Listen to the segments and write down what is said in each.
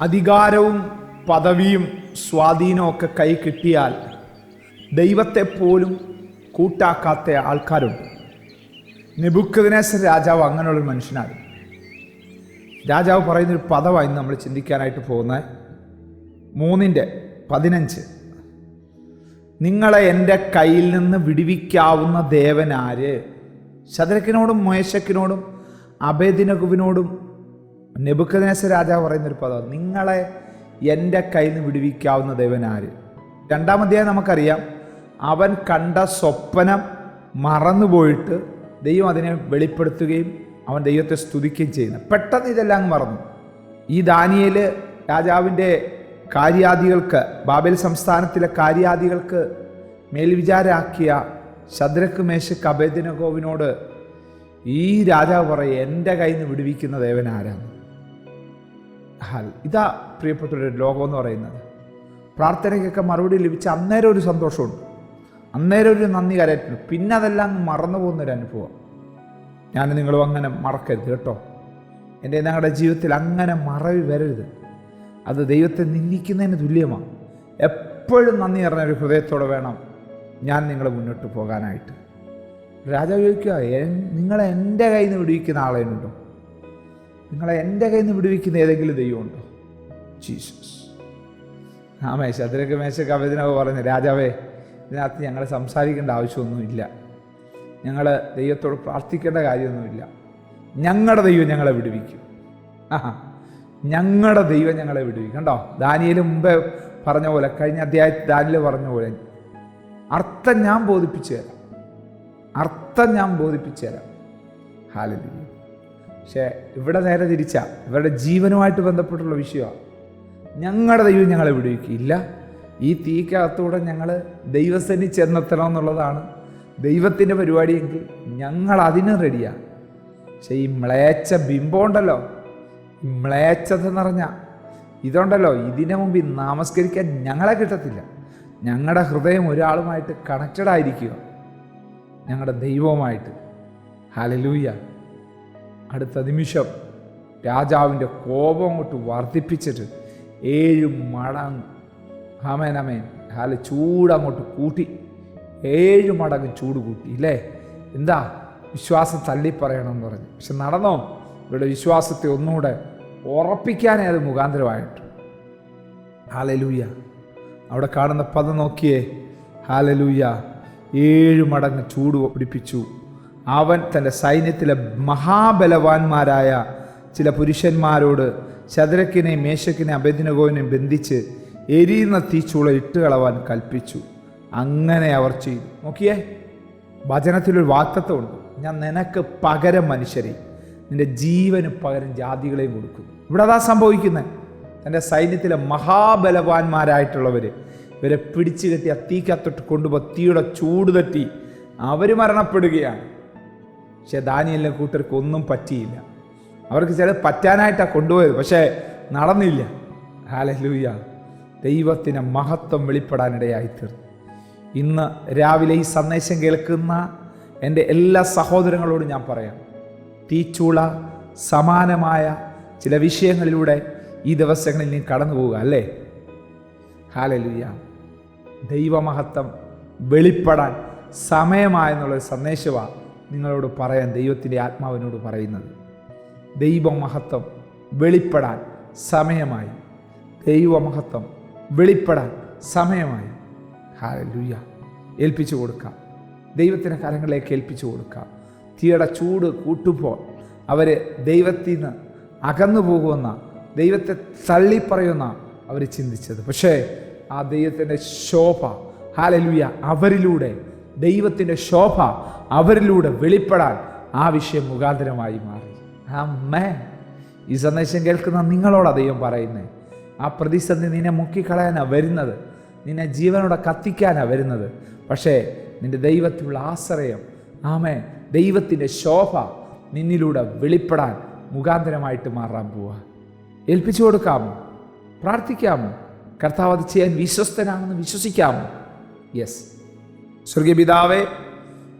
അധികാരവും പദവിയും സ്വാധീനവും ഒക്കെ കൈ കിട്ടിയാൽ ദൈവത്തെ പോലും കൂട്ടാക്കാത്ത ആൾക്കാരുണ്ട്. നെബുക്കദിനേശ്വര രാജാവ് അങ്ങനെയുള്ളൊരു മനുഷ്യനാണ്. രാജാവ് പറയുന്നൊരു പദമായി നമ്മൾ ചിന്തിക്കാനായിട്ട് പോകുന്നത്. മൂന്നിന്റെ പതിനഞ്ച്. നിങ്ങളെ എന്റെ കയ്യിൽ നിന്ന് വിടുവിക്കാവുന്ന ദേവനാര് ശതരക്കിനോടും മേശക്കിനോടും അഭേദിനകുവിനോടും നെബുക്കദിനേശ്വര രാജാവ് പറയുന്നൊരു പദം നിങ്ങളെ എന്റെ കയ്യിൽ നിന്ന് വിടുവിക്കാവുന്ന ദൈവനാര് രണ്ടാമതേ നമുക്കറിയാം അവൻ കണ്ട സ്വപ്നം മറന്നുപോയിട്ട് ദൈവം അതിനെ വെളിപ്പെടുത്തുകയും അവൻ ദൈവത്തെ സ്തുതിക്കുകയും ചെയ്യുന്നു. പെട്ടെന്ന് ഇതെല്ലാം മറന്നു. ഈ ദാനിയൽ രാജാവിന്റെ കാര്യാദികൾക്ക് ബാബേൽ സംസ്ഥാനത്തിലെ കാര്യാദികൾക്ക് മേൽവിചാരാക്കിയ ശദ്രക്ക് മേശ കബേദിനകോവിനോട് ഈ രാജാവ് പറയും എന്റെ കയ്യിൽ നിന്ന് വിടുവിക്കുന്ന ദേവൻ ആരാണ്? ഹാൽ. ഇതാ പ്രിയപ്പെട്ടവരുടെ ലോകം എന്ന് പറയുന്നത്. പ്രാർത്ഥനയ്ക്കൊക്കെ മറുപടി ലഭിച്ച അന്നേരം ഒരു സന്തോഷമുണ്ട്. അന്നേരം ഒരു നന്ദി കരയറ്റുണ്ട് പിന്നെ അതെല്ലാം മറന്നു പോകുന്നൊരു അനുഭവം. ഞാൻ നിങ്ങളും അങ്ങനെ മറക്കരുത് കേട്ടോ. എന്റെ ഞങ്ങളുടെ ജീവിതത്തിൽ അങ്ങനെ മറവി വരരുത്. അത് ദൈവത്തെ നിന്ദിക്കുന്നതിന് തുല്യമാണ്. എപ്പോഴും നന്ദി പറഞ്ഞ ഒരു ഹൃദയത്തോടെ വേണം ഞാൻ നിങ്ങളെ മുന്നോട്ട് പോകാനായിട്ട്. രാജാവ് ചോദിക്കുക നിങ്ങളെ എന്റെ കയ്യിൽ നിന്ന് വിടുവിക്കുന്ന ആളേനുണ്ടോ നിങ്ങളെ എന്റെ കയ്യിൽ നിന്ന് വിടുവിക്കുന്ന ഏതെങ്കിലും ദൈവമുണ്ടോ? ജീസസ്. ആ മേശ അതിലൊക്കെ മേശക്ക് അവതിനൊക്കെ പറഞ്ഞു രാജാവേ ഇതിനകത്ത് ഞങ്ങൾ സംസാരിക്കേണ്ട ആവശ്യമൊന്നുമില്ല. ഞങ്ങൾ ദൈവത്തോട് പ്രാർത്ഥിക്കേണ്ട കാര്യമൊന്നുമില്ല. ഞങ്ങളുടെ ദൈവം ഞങ്ങളെ വിടുവിക്കും. ആഹാ. ഞങ്ങളുടെ ദൈവം ഞങ്ങളെ വിടുവിക്കും. കണ്ടോ? ദാനിയേൽ മുമ്പേ പറഞ്ഞ പോലെ കഴിഞ്ഞ അധ്യായത്തിൽ ദാനിയൽ പറഞ്ഞ പോലെ അർത്ഥം ഞാൻ ബോധിപ്പിച്ചു തരാം. അർത്ഥം ഞാൻ ബോധിപ്പിച്ചു തരാം. ഹാലലിയ. പക്ഷേ ഇവിടെ നേരെ തിരിച്ചാ. ഇവരുടെ ജീവനുമായിട്ട് ബന്ധപ്പെട്ടുള്ള വിഷയമാണ് ഞങ്ങളുടെ ദൈവം ഞങ്ങളെ വിടുവിക്കില്ല. ഈ തീക്കകത്തൂടെ ഞങ്ങൾ ദൈവസേനി ചെന്നെത്തണം എന്നുള്ളതാണ് ദൈവത്തിന്റെ പരിപാടിയെങ്കിൽ ഞങ്ങൾ അതിന് റെഡിയാണ് പക്ഷെ ഈ മ്ലേച്ച ബിംബം ഉണ്ടല്ലോ മ്ലേച്ഛത നിറഞ്ഞ ഇതുണ്ടല്ലോ. ഇതിനു മുമ്പിൽ നമസ്കരിക്കാൻ ഞങ്ങളെ കിട്ടത്തില്ല. ഞങ്ങളുടെ ഹൃദയം ഒരാളുമായിട്ട് കണക്റ്റഡ് ആയിരിക്കുക. ഞങ്ങളുടെ ദൈവവുമായിട്ട്. ഹാലലൂയ അടുത്ത നിമിഷം രാജാവിന്റെ കോപം അങ്ങോട്ട് വർദ്ധിപ്പിച്ചിട്ട് ഏഴ് മടങ്ങ്. അമേൻ ഹാല ചൂട് അങ്ങോട്ട് കൂട്ടി. ഏഴ് മടങ്ങ് ചൂട് കൂട്ടി ഇല്ലേ? എന്താ വിശ്വാസം തള്ളിപ്പറയണമെന്ന് പറഞ്ഞു. പക്ഷെ നടന്നോ? ഇവിടെ വിശ്വാസത്തെ ഒന്നുകൂടെ ഉറപ്പിക്കാനേ അത് മുഖാന്തരമായിട്ട്. ഹാലലൂയ. അവിടെ കാണുന്ന പദം നോക്കിയേ. ഹാലലൂയ. ഏഴ് മടങ്ങ് ചൂട് പിടിപ്പിച്ചു. അവൻ തന്റെ സൈന്യത്തിലെ മഹാബലവാന്മാരായ ചില പുരുഷന്മാരോട് ചതുരക്കിനെയും മേശക്കിനെ അഭേദിനഗോവിനെയും ബന്ധിച്ച് എരിയുന്ന തീച്ചുള ഇട്ട് കളവാൻ കൽപ്പിച്ചു. അങ്ങനെ അവർ ചെയ്തു. നോക്കിയേ വചനത്തിലൊരു വാക്തത്വമുണ്ട്. ഞാൻ നിനക്ക് പകരം മനുഷ്യരെ നിന്റെ ജീവന് പകരം ജാതികളെയും കൊടുക്കും. ഇവിടെ അതാ സംഭവിക്കുന്നത് തന്റെ സൈന്യത്തിലെ മഹാബലവാന്മാരായിട്ടുള്ളവർ ഇവരെ പിടിച്ചു കെട്ടി ആ തീക്കത്തൊട്ട് കൊണ്ടുപോ തീയുടെ ചൂട് തട്ടി അവർ മരണപ്പെടുകയാണ്. പക്ഷെ ദാനിയലിനെ കൂട്ടർക്ക് ഒന്നും പറ്റിയില്ല. അവർക്ക് ചില പറ്റാനായിട്ടാണ് കൊണ്ടുപോയത് പക്ഷേ നടന്നില്ല. ഹാലലൂയ ദൈവത്തിന് മഹത്വം വെളിപ്പെടാനിടയായി തീർന്നു ഇന്ന് രാവിലെ ഈ സന്ദേശം കേൾക്കുന്ന എന്റെ എല്ലാ സഹോദരങ്ങളോടും ഞാൻ പറയാം തീച്ചൂള സമാനമായ ചില വിഷയങ്ങളിലൂടെ ഈ ദിവസങ്ങളിൽ നീ കടന്നു പോവുക അല്ലേ? ഹാലലുയ്യ ദൈവമഹത്വം വെളിപ്പെടാൻ സമയമായെന്നുള്ളൊരു സന്ദേശമാണ് നിങ്ങളോട് പറയാൻ ദൈവത്തിന്റെ ആത്മാവിനോട് പറയുന്നത്. ദൈവമഹത്വം വെളിപ്പെടാൻ സമയമായി. ദൈവമഹത്വം വെളിപ്പെടാൻ സമയമായി. ഹാലൂയ ഏൽപ്പിച്ചു കൊടുക്കാം. ദൈവത്തിന്റെ കരങ്ങളിലേക്ക് ഏൽപ്പിച്ചു കൊടുക്കാം. തീയുടെ ചൂട് കൂട്ടുമ്പോൾ അവർ ദൈവത്തിൽ നിന്ന് അകന്നു പോകുമെന്ന ദൈവത്തെ തള്ളിപ്പറയുന്ന അവർ ചിന്തിച്ചത്. പക്ഷേ ആ ദൈവത്തിന്റെ ശോഭ ഹാലലുയ അവരിലൂടെ ദൈവത്തിന്റെ ശോഭ അവരിലൂടെ വെളിപ്പെടാൻ ആ വിഷയം മുഖാന്തരമായി മാറി. അമ്മേ ഈ സന്ദേശം കേൾക്കുന്ന നിങ്ങളോട് ദൈവം പറയുന്നത് ആ പ്രതിസന്ധി നിന്നെ മുക്കിക്കളയാനാണ് വരുന്നത്. നിന്നെ ജീവനോടെ കത്തിക്കാനാണ് വരുന്നത്. പക്ഷേ നിന്റെ ദൈവത്തിലുള്ള ആശ്രയം ആമേ ദൈവത്തിന്റെ ശോഭ നിന്നിലൂടെ വെളിപ്പെടാൻ മുഖാന്തരമായിട്ട് മാറാൻ പോവുക ഏൽപ്പിച്ചു കൊടുക്കാമോ? പ്രാർത്ഥിക്കാമോ? കർത്താവ് അത് ചെയ്യാൻ വിശ്വസ്തനാണെന്ന് വിശ്വസിക്കാമോ? യെസ് സ്വർഗീയ പിതാവേ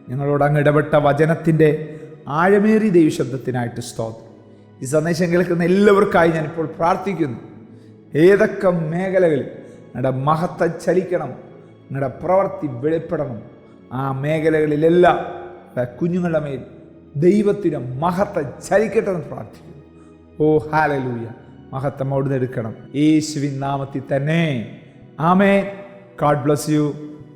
ഞങ്ങളോട് അങ്ങ് ഇടപെട്ട വചനത്തിന്റെ ആഴമേറിയ ദൈവശബ്ദത്തിനായിട്ട് സ്തോത്രം. ഈ സന്ദേശം കേൾക്കുന്ന എല്ലാവർക്കായി ഞാനിപ്പോൾ പ്രാർത്ഥിക്കുന്നു. ഏതൊക്കെ മേഖലകളിൽ നിങ്ങളുടെ മഹത്വം ചലിക്കണം നിങ്ങളുടെ പ്രവൃത്തി വെളിപ്പെടണം ആ മേഖലകളിലെല്ലാം കുഞ്ഞുങ്ങളുടെ മേൽ ദൈവത്തിന് മഹത്വം ചലിക്കട്ടെ എന്ന് പ്രാർത്ഥിക്കുന്നു. ഓ ഹാലലൂയ മഹത്വം അവിടുന്ന് എടുക്കണം. യേശുവിൻ നാമത്തിൽ തന്നെ. ആമേ ഗാഡ് ബ്ലസ് യു.